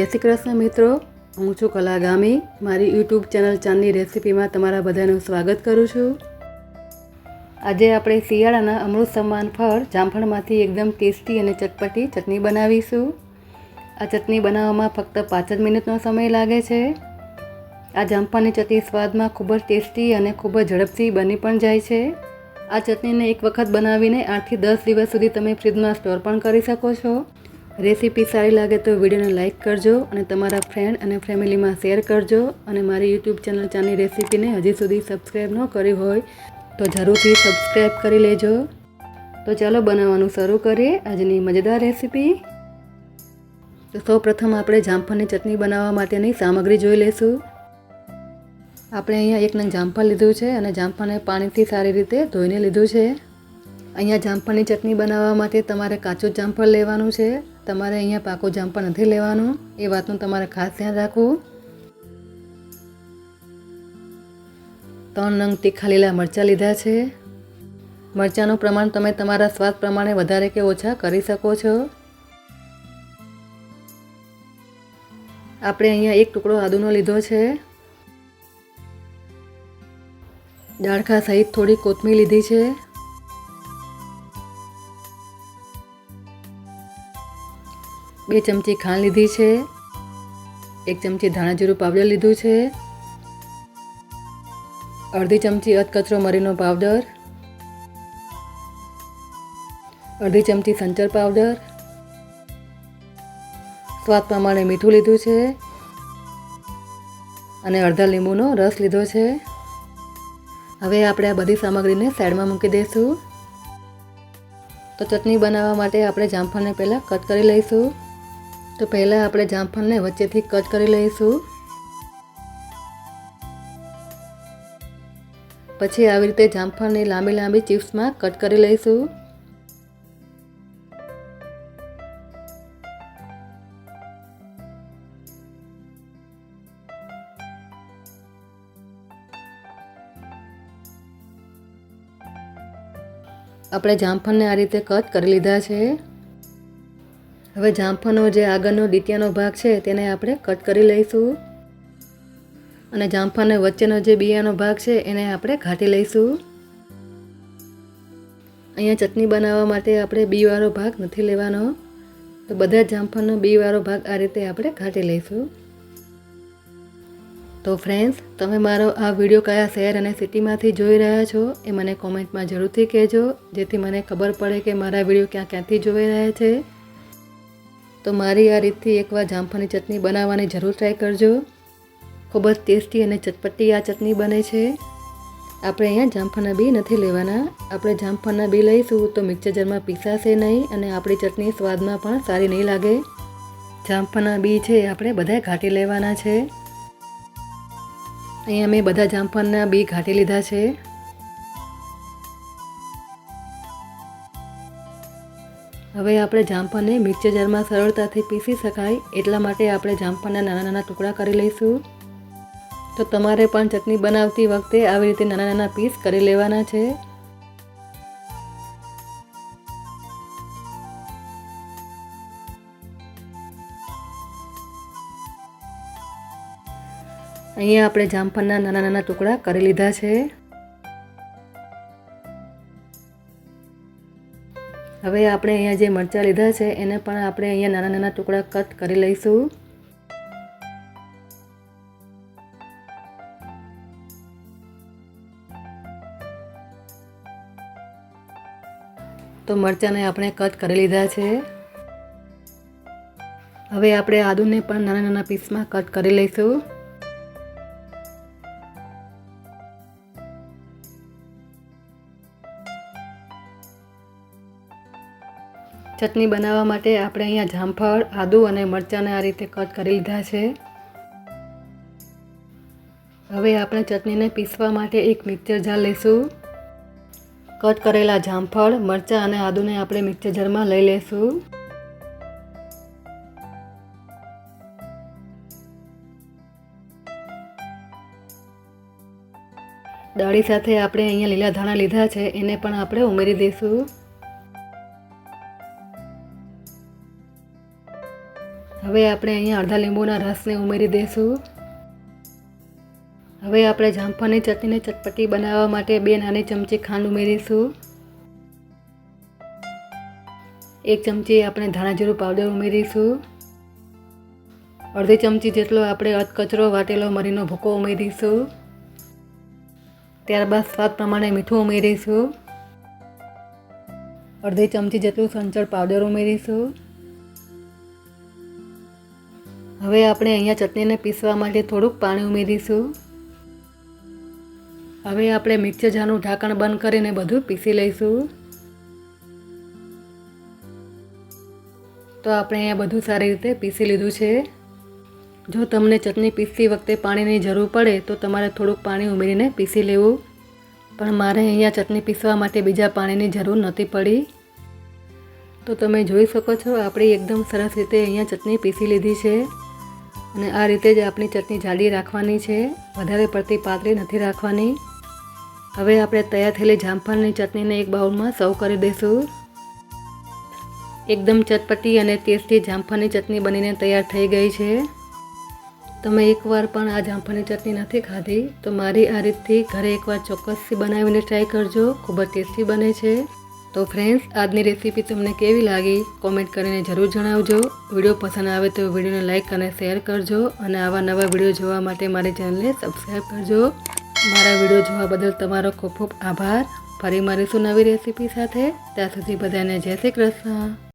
જય શ્રી કૃષ્ણ મિત્રો. હું છું કલાગામી. મારી યુટ્યુબ ચેનલ ચાંદની રેસિપીમાં તમારા બધાનું સ્વાગત કરું છું. આજે આપણે શિયાળાના અમૃત સમાન ફળ, જામફળમાંથી એકદમ ટેસ્ટી અને ચટપટી ચટણી બનાવીશું. આ ચટણી બનાવવામાં ફક્ત પાંચ જ મિનિટનો સમય લાગે છે. આ જામફળની ચટણી સ્વાદમાં ખૂબ જ ટેસ્ટી અને ખૂબ જ ઝડપથી બની પણ જાય છે. આ ચટણીને એક વખત બનાવીને આઠથી દસ દિવસ સુધી તમે ફ્રીજમાં સ્ટોર પણ કરી શકો છો. રેસીપી સારી લાગે તો વિડીયોને લાઇક કરજો અને તમારા ફ્રેન્ડ અને ફેમિલીમાં શેર કરજો અને મારી યુટ્યુબ ચેનલ ચાની રેસીપીને હજી સુધી સબસ્ક્રાઈબ ન કરી હોય તો જરૂરથી સબસ્ક્રાઈબ કરી લેજો. તો ચાલો બનાવવાનું શરૂ કરીએ આજની મજેદાર રેસીપી. તો સૌ પ્રથમ આપણે જામફળની ચટણી બનાવવા માટેની સામગ્રી જોઈ લઈશું. આપણે અહીંયા એક નંગ જામફળ લીધું છે અને જામફળને પાણીથી સારી રીતે ધોઈને લીધું છે. અહીંયા જામફળની ચટણી બનાવવા માટે તમારે કાચું જામફળ લેવાનું છે. તમારે અહીંયા પાકું જામફળ નથી લેવાનું. એ વાતનું તમારે ખાસ ધ્યાન રાખવું. ત્રણ નંગ તીખા લીલા મરચાં લીધા છે. મરચાંનું પ્રમાણ તમે તમારા સ્વાદ પ્રમાણે વધારે કે ઓછા કરી શકો છો. આપણે અહીંયા એક ટુકડો આદુનો લીધો છે. ડાળખા સહિત થોડી કોથમીર લીધી છે. બે ચમચી ખાંડ લીધી છે. એક ચમચી ધાણા જીરું પાવડર લીધું છે. અડધી ચમચી અધકચરો મરીનો પાવડર. અડધી ચમચી સંચર પાવડર. સ્વાદ પ્રમાણે મીઠું લીધું છે. અને અડધા લીંબુનો રસ લીધો છે. હવે આપણે આ બધી સામગ્રીને સાઈડમાં મૂકી દઈશું. તો ચટણી બનાવવા માટે આપણે જામફળને પહેલાં કટ કરી લઈશું. તો પહેલાં આપણે જામફળને વચ્ચેથી કટ કરી લઈશું. પછી આવી રીતે જામફળની લાંબી લાંબી ચિપ્સમાં કટ કરી લઈશું. આપણે જામફળને આ રીતે કટ કરી લીધા છે. હવે જામફળનો જે આગળનો ડીટિયાનો ભાગ છે તેને આપણે કટ કરી લઈશું. અને જામફળને વચ્ચેનો જે બિયાનો ભાગ છે એને આપણે ઘાટી લઈશું. અહીંયા ચટણી બનાવવા માટે આપણે બીવાળો ભાગ નથી લેવાનો. તો બધા જામફળનો બીવાળો ભાગ આ રીતે આપણે ઘાટી લઈશું. તો ફ્રેન્ડ્સ તમે મારો આ વીડિયો કયા શહેર અને સિટીમાંથી જોઈ રહ્યા છો એ મને કોમેન્ટમાં જરૂરથી કહેજો, જેથી મને ખબર પડે કે મારા વીડિયો ક્યાં ક્યાંથી જોઈ રહ્યા છે. તો મારી આ રીતથી એકવાર જામફળની ચટણી બનાવવાની જરૂર ટ્રાય કરજો. ખૂબ જ ટેસ્ટી અને ચટપટી આ ચટણી બને છે. આપણે અહીંયા જામફળના બી નથી લેવાના. આપણે જામફળના બી લઈશું તો મિક્સર જારમાં પીસાશે નહીં અને આપણી ચટણી સ્વાદમાં પણ સારી નહીં લાગે. જામફળના બી છે આપણે બધા ઘાટી લેવાના છે. અહીંયા મેં બધા જામફળના બી ઘાટી લીધા છે. હવે આપણે જામફળને મિક્સર જારમાં સરળતાથી પીસી શકાય એટલા માટે આપણે જામફળના નાના નાના ટુકડા કરી લઈશું. તો તમારે પણ ચટણી બનાવતી વખતે આવી રીતે નાના નાના પીસ કરી લેવાના છે. અહીંયા આપણે જામફળના નાના નાના ટુકડા કરી લીધા છે. હવે આપણે અહીંયા જે મરચાં લીધા છે, એને પણ આપણે અહીંયા નાના નાના ટુકડા કટ કરી લઈશું. તો મરચાંને આપણે કટ કરી લીધા છે. હવે આપણે આદુને પણ નાના નાના પીસમાં કટ કરી લઈશું. ચટણી બનાવવા માટે આપણે અહીંયા જામફળ, આદુ અને મરચાંને આ રીતે કટ કરી લીધા છે. હવે આપણે ચટણીને પીસવા માટે એક મિક્સર જાર લઈશું. કટ કરેલા જામફળ, મરચાં અને આદુને આપણે મિક્સર જારમાં લઈ લઈશું. દાળી સાથે આપણે અહીંયા લીલા ધાણા લીધા છે, એને પણ આપણે ઉમેરી દઈશું. હવે આપણે અહીંયા અડધા લીંબુના રસને ઉમેરી દઈશું હવે આપણે જામફળની ચટણીને ચટપટી બનાવવા માટે બે નાની ચમચી ખાંડ ઉમેરીશું. એક ચમચી આપણે ધાણા જીરું પાવડર ઉમેરીશું. અડધી ચમચી જેટલો આપણે અધકચરો વાટેલો મરીનો ભૂકો ઉમેરીશું. ત્યારબાદ સ્વાદ પ્રમાણે મીઠું ઉમેરીશું. અડધી ચમચી જેટલું સંચળ પાવડર ઉમેરીશું. હવે આપણે અહીંયા ચટણીને પીસવા માટે થોડુંક પાણી ઉમેરીશું. હવે આપણે મિક્સર જારનું ઢાંકણ બંધ કરીને બધું પીસી લઈશું. તો આપણે અહીંયા બધું સારી રીતે પીસી લીધું છે. જો તમને ચટણી પીસતી વખતે પાણીની જરૂર પડે તો તમારે થોડુંક પાણી ઉમેરીને પીસી લેવું. પણ મારે અહીંયા ચટણી પીસવા માટે બીજા પાણીની જરૂર નહોતી પડી. તો તમે જોઈ શકો છો, આપણી એકદમ સરસ રીતે અહીંયા ચટણી પીસી લીધી છે. અને આ રીતે જ આપણી ચટણી જાડી રાખવાની છે. વધારે પડતી પાતળી નથી રાખવાની. હવે આપણે તૈયાર થયેલી જામફળની ચટણીને એક બાઉલમાં સર્વ કરી દઈશું. એકદમ ચટપટી અને ટેસ્ટી જામફળની ચટણી બનીને તૈયાર થઈ ગઈ છે. તમે એકવાર પણ આ જામફળની ચટણી નથી ખાધી, તો મારી આ રીતથી ઘરે એકવાર ચોક્કસથી બનાવીને ટ્રાય કરજો. ખૂબ જ ટેસ્ટી બને છે. તો ફ્રેન્ડ્સ આજની રેસીપી તમને કેવી લાગી? કોમેન્ટ કરીને જરૂર જણાવજો. વીડિયો પસંદ આવે તો વિડીયોને લાઇક અને શેર કરજો અને આવા નવા વીડિયો જોવા માટે મારી ચેનલને સબસ્ક્રાઈબ કરજો. મારા વીડિયો જોવા બદલ તમારો ખૂબ ખૂબ આભાર. ફરી મળીશું નવી રેસીપી સાથે. ત્યાં સુધી બધાને જય શ્રી કૃષ્ણ.